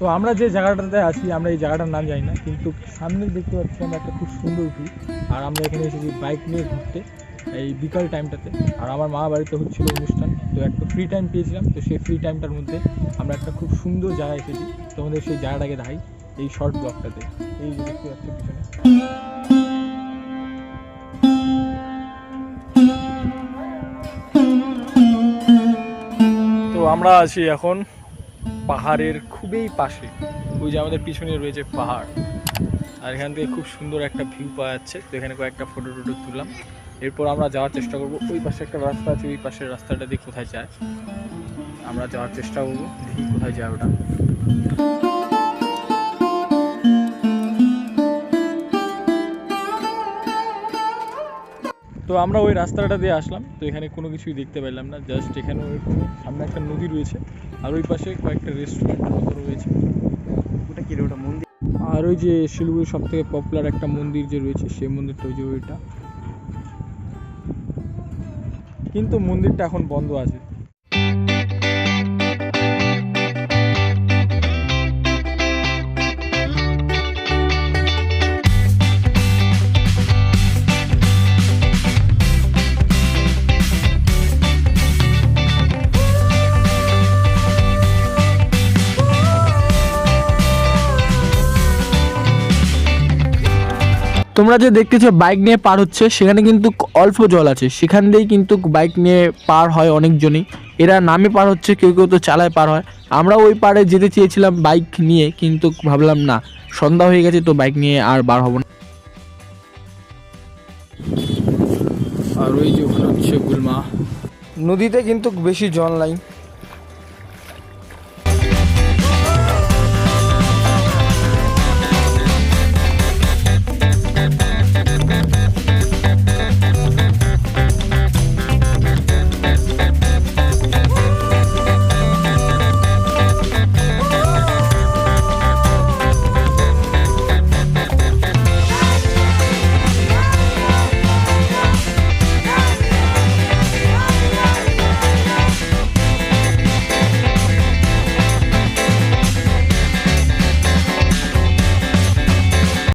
তো আমরা যে জায়গাটাতে আছি, আমরা এই জায়গাটার নাম জানি না, কিন্তু সামনে দেখতে পাচ্ছি আমরা একটা খুব সুন্দর ভিউ আর আমরা এখানে এসেছি বাইক নিয়ে ঘুরতে, এই বিকাল টাইমটাতে আর আমার মা বাড়িতে হচ্ছিল অনুষ্ঠান, তো একটা ফ্রি টাইম পেয়েছিলাম, তো সেই ফ্রি টাইমটার মধ্যে আমরা একটা খুব সুন্দর জায়গায় এসেছি। তোমাদের সেই জায়গাটাকে দেখাই, এই শর্ট ব্লকটাতে এই যে দেখতে পাচ্ছি পিছনে। তো আমরা আছি এখন পাহাড়ের খুবই পাশে। ওই যে আমাদের পিছনে রয়েছে পাহাড়। আর এখান থেকে খুব সুন্দর একটা ভিউ পাওয়া যাচ্ছে। তো এখানে কয়েকটা ফটো টটো তুললাম। এরপর আমরা যাওয়ার চেষ্টা করব। ওই পাশে একটা রাস্তা আছে, ওই পাশের রাস্তাটা দিয়ে কোথায় যায়। আমরা যাওয়ার চেষ্টা করব। দেখি কোথায় যায় ওটা। তো আমরা ওই রাস্তাটা দিয়ে আসলাম। তো এখানে কোনো কিছুই দেখতে পেলাম না। জাস্ট এখানে ওই সামনে একটা নদী রয়েছে। আর ওই পাশে কয়েকটা রেস্টুরেন্টের মতো রয়েছে। ওটা কি ওটা মন্দির? আর ওই যে শিলিগুড়ির সব থেকে পপুলার একটা মন্দির যে রয়েছে সেই মন্দিরটা ওই যে ওইটা। কিন্তু মন্দিরটা এখন বন্ধ আছে। তোমরা যে দেখতেছো বাইক নিয়ে পার হচ্ছে, সেখানে কিন্তু অল্প জল আছে। সেখান দিয়েই কিন্তু বাইক নিয়ে পার হয় অনেকজনই। এরা নামে পার হচ্ছে, কেউ কেউ তো চালায় পার হয়। আমরা ওই পারে যেতে চেয়েছিলাম বাইক নিয়ে, কিন্তু ভাবলাম না, সন্ধ্যা হয়ে গেছে তো বাইক নিয়ে আর বার হব না। আর ওই যে ওখানে হচ্ছে গুলমা। নদীতে কিন্তু বেশি জল নাই।